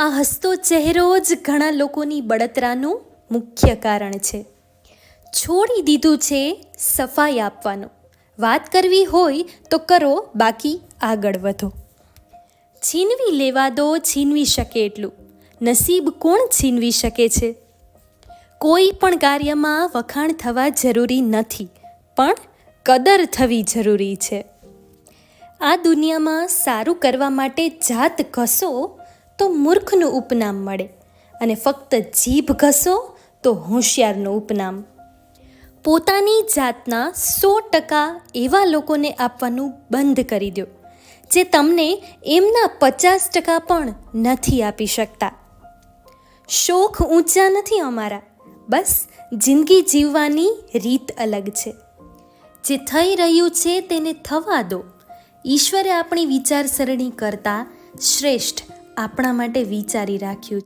આ હસતો ચહેરો જ ઘણા લોકોની બળતરાનું મુખ્ય કારણ છે. છોડી દીધું છે સફાઈ આપવાનું. વાત કરવી હોય તો કરો, બાકી આગળ વધો. છીનવી લેવા દો, છીનવી શકે એટલું. નસીબ કોણ છીનવી શકે છે? કોઈ પણ કાર્યમાં વખાણ થવા જરૂરી નથી, પણ કદર થવી જરૂરી છે. આ દુનિયામાં સારું કરવા માટે જાત ઘસો તો મૂર્ખનું ઉપનામ મળે અને ફક્ત જીભ ઘસો તો હોશિયારનું ઉપનામ. પોતાની જાતના સો ટકા એવા લોકોને આપવાનું બંધ કરી દો, જે તમને એમના પચાસ ટકા પણ નથી આપી શકતા. શોખ ઊંચા નથી અમારા, બસ જિંદગી જીવવાની રીત અલગ છે. જે થઈ રહ્યું છે તેને થવા દો. ઈશ્વરે આપણી વિચારસરણી કરતાં શ્રેષ્ઠ આપણા માટે વિચારી રાખ્યું